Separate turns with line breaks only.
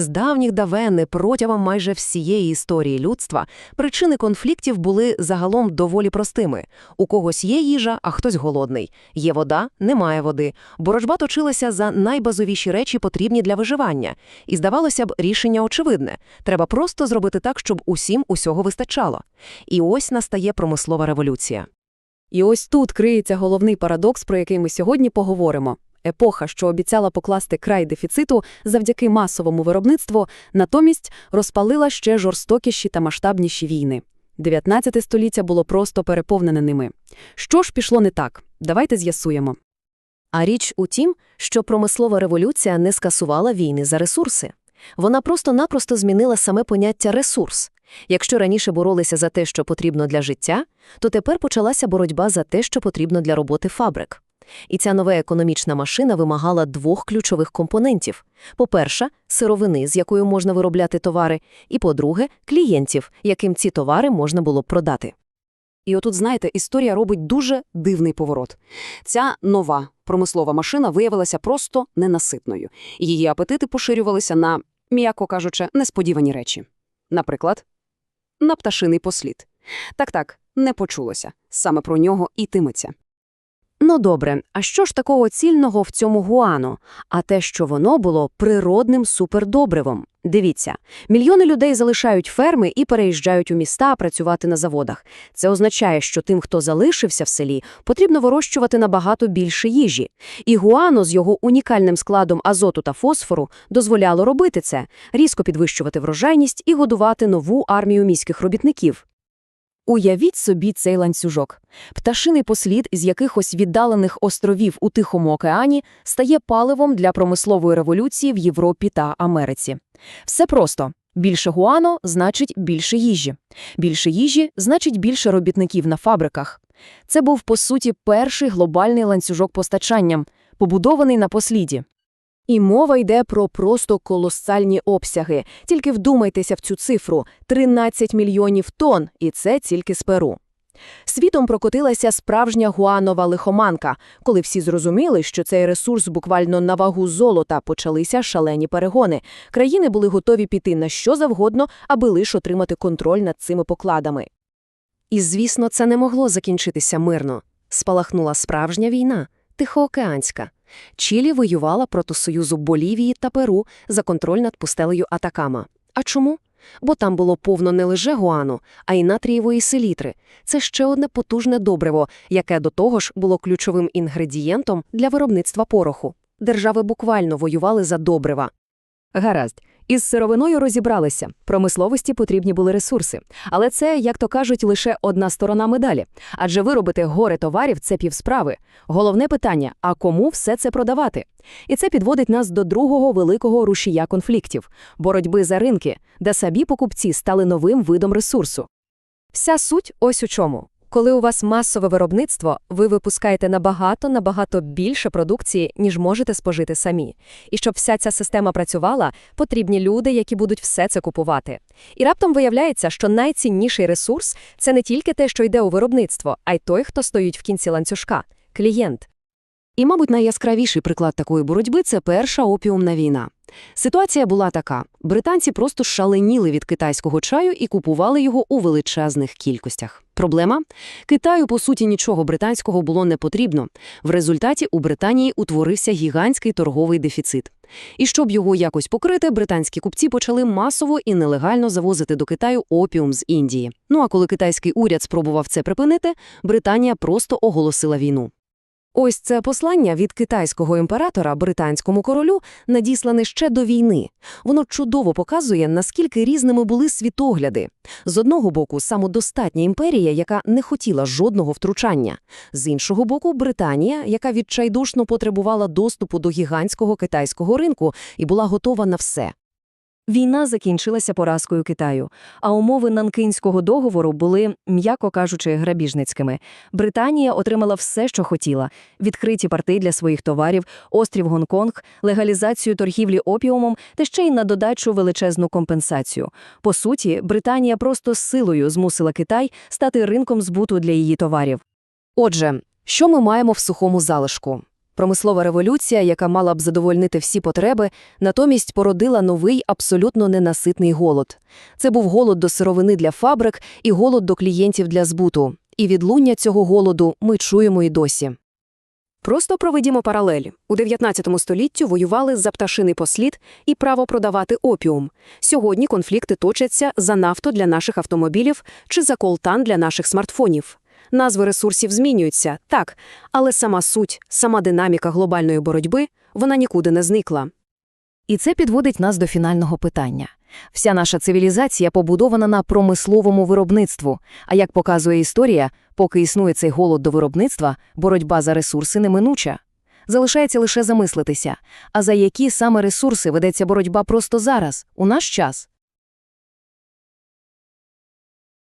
З давніх давени протягом майже всієї історії людства причини конфліктів були загалом доволі простими. У когось є їжа, а хтось голодний. Є вода, немає води. Боротьба точилася за найбазовіші речі, потрібні для виживання. І, здавалося б, рішення очевидне. Треба просто зробити так, щоб усім усього вистачало. І ось настає промислова революція.
І ось тут криється головний парадокс, про який ми сьогодні поговоримо. Епоха, що обіцяла покласти край дефіциту завдяки масовому виробництву, натомість розпалила ще жорстокіші та масштабніші війни. 19 століття було просто переповнене ними. Що ж пішло не так? Давайте з'ясуємо.
А річ у тім, що промислова революція не скасувала війни за ресурси. Вона просто-напросто змінила саме поняття «ресурс». Якщо раніше боролися за те, що потрібно для життя, то тепер почалася боротьба за те, що потрібно для роботи фабрик. І ця нова економічна машина вимагала двох ключових компонентів. По-перше, сировини, з якою можна виробляти товари, і, по-друге, клієнтів, яким ці товари можна було продати.
І отут, знаєте, історія робить дуже дивний поворот. Ця нова промислова машина виявилася просто ненаситною. Її апетити поширювалися на, м'яко кажучи, несподівані речі. Наприклад, на пташиний послід. Так-так, не почулося. Саме про нього йтиметься.
Ну добре, а що ж такого цільного в цьому гуано? А те, що воно було природним супердобривом. Дивіться, мільйони людей залишають ферми і переїжджають у міста працювати на заводах. Це означає, що тим, хто залишився в селі, потрібно вирощувати набагато більше їжі. І гуано з його унікальним складом азоту та фосфору дозволяло робити це, різко підвищувати врожайність і годувати нову армію міських робітників. Уявіть собі цей ланцюжок. Пташиний послід з якихось віддалених островів у Тихому океані стає паливом для промислової революції в Європі та Америці. Все просто. Більше гуано – значить більше їжі. Більше їжі – значить більше робітників на фабриках. Це був, по суті, перший глобальний ланцюжок постачання, побудований на посліді. І мова йде про просто колосальні обсяги. Тільки вдумайтеся в цю цифру – 13 мільйонів тонн, і це тільки з Перу. Світом прокотилася справжня гуанова лихоманка. Коли всі зрозуміли, що цей ресурс буквально на вагу золота, почалися шалені перегони. Країни були готові піти на що завгодно, аби лише отримати контроль над цими покладами. І, звісно, це не могло закінчитися мирно. Спалахнула справжня війна, тихоокеанська. Чилі воювала проти Союзу Болівії та Перу за контроль над пустелею Атакама. А чому? Бо там було повно не лише гуану, а й натрієвої селітри. Це ще одне потужне добриво, яке до того ж було ключовим інгредієнтом для виробництва пороху. Держави буквально воювали за добрива.
Гаразд. Із сировиною розібралися. Промисловості потрібні були ресурси. Але це, як то кажуть, лише одна сторона медалі. Адже виробити гори товарів це півсправи. Головне питання а кому все це продавати? І це підводить нас до другого великого рушія конфліктів боротьби за ринки, де самі покупці стали новим видом ресурсу. Вся суть ось у чому. Коли у вас масове виробництво, ви випускаєте набагато-набагато більше продукції, ніж можете спожити самі. І щоб вся ця система працювала, потрібні люди, які будуть все це купувати. І раптом виявляється, що найцінніший ресурс це не тільки те, що йде у виробництво, а й той, хто стоїть в кінці ланцюжка клієнт.
І, мабуть, найяскравіший приклад такої боротьби це перша опіумна війна. Ситуація була така: британці просто шаленіли від китайського чаю і купували його у величезних кількостях. Проблема Китаю, по суті, нічого британського було не потрібно. В результаті у Британії утворився гігантський торговий дефіцит. І щоб його якось покрити, британські купці почали масово і нелегально завозити до Китаю опіум з Індії. Ну а коли китайський уряд спробував це припинити, Британія просто оголосила війну.
Ось це послання від китайського імператора британському королю надіслане ще до війни. Воно чудово показує, наскільки різними були світогляди. З одного боку, самодостатня імперія, яка не хотіла жодного втручання. З іншого боку, Британія, яка відчайдушно потребувала доступу до гігантського китайського ринку і була готова на все. Війна закінчилася поразкою Китаю, а умови Нанкинського договору були, м'яко кажучи, грабіжницькими. Британія отримала все, що хотіла: відкриті порти для своїх товарів, острів Гонконг, легалізацію торгівлі опіумом та ще й на додачу величезну компенсацію. По суті, Британія просто силою змусила Китай стати ринком збуту для її товарів. Отже, що ми маємо в сухому залишку?
Промислова революція, яка мала б задовольнити всі потреби, натомість породила новий абсолютно ненаситний голод. Це був голод до сировини для фабрик і голод до клієнтів для збуту. І відлуння цього голоду ми чуємо і досі.
Просто проведімо паралель. У 19 столітті воювали за пташиний послід і право продавати опіум. Сьогодні конфлікти точаться за нафту для наших автомобілів чи за колтан для наших смартфонів. Назви ресурсів змінюються, так, але сама суть, сама динаміка глобальної боротьби, вона нікуди не зникла.
І це підводить нас до фінального питання. Вся наша цивілізація побудована на промисловому виробництву, а як показує історія, поки існує цей голод до виробництва, боротьба за ресурси неминуча. Залишається лише замислитися, а за які саме ресурси ведеться боротьба просто зараз, у наш час?